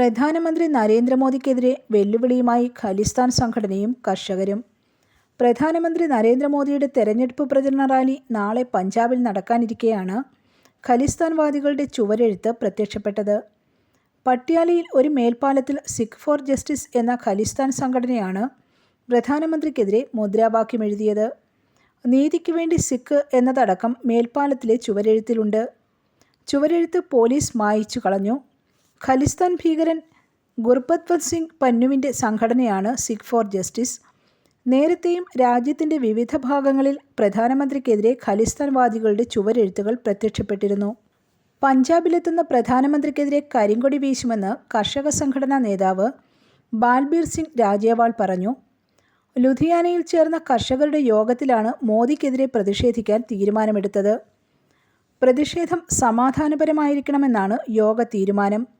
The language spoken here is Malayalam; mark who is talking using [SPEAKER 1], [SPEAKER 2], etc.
[SPEAKER 1] പ്രധാനമന്ത്രി നരേന്ദ്രമോദിക്കെതിരെ വെല്ലുവിളിയുമായി ഖലിസ്ഥാൻ സംഘടനയും കർഷകരും. പ്രധാനമന്ത്രി നരേന്ദ്രമോദിയുടെ തെരഞ്ഞെടുപ്പ് പ്രചരണ റാലി നാളെ പഞ്ചാബിൽ നടക്കാനിരിക്കെയാണ് ഖലിസ്ഥാൻവാദികളുടെ ചുവരെഴുത്ത് പ്രത്യക്ഷപ്പെട്ടത്. പട്യാലയിൽ ഒരു മേൽപ്പാലത്തിൽ സിഖ് ഫോർ ജസ്റ്റിസ് എന്ന ഖലിസ്ഥാൻ സംഘടനയാണ് പ്രധാനമന്ത്രിക്കെതിരെ മുദ്രാവാക്യം എഴുതിയത്. നീതിക്ക് വേണ്ടി സിഖ് എന്നതടക്കം മേൽപ്പാലത്തിലെ ചുവരെഴുത്തിലുണ്ട്. ചുവരെഴുത്ത് പോലീസ് മായിച്ചു കളഞ്ഞു ഖലിസ്ഥാൻ ഭീകരൻ ഗുർബത്വത് സിംഗ് പന്നുവിന്റെ സംഘടനയാണ് സിഖ് ഫോർ ജസ്റ്റിസ്. നേരത്തെയും രാജ്യത്തിന്റെ വിവിധ ഭാഗങ്ങളിൽ പ്രധാനമന്ത്രിക്കെതിരെ ഖലിസ്ഥാൻവാദികളുടെ ചുവരെഴുത്തുകൾ പ്രത്യക്ഷപ്പെട്ടിരുന്നു. പഞ്ചാബിലെത്തുന്ന പ്രധാനമന്ത്രിക്കെതിരെ കരിങ്കൊടി വീശുമെന്ന് കർഷക സംഘടനാ നേതാവ് ബാൽബീർ സിംഗ് രാജേവാൾ പറഞ്ഞു. ലുധിയാനയിൽ ചേർന്ന കർഷകരുടെ യോഗത്തിലാണ് മോദിക്കെതിരെ പ്രതിഷേധിക്കാൻ തീരുമാനമെടുത്തത്. പ്രതിഷേധം സമാധാനപരമായിരിക്കണമെന്നാണ് യോഗ തീരുമാനം.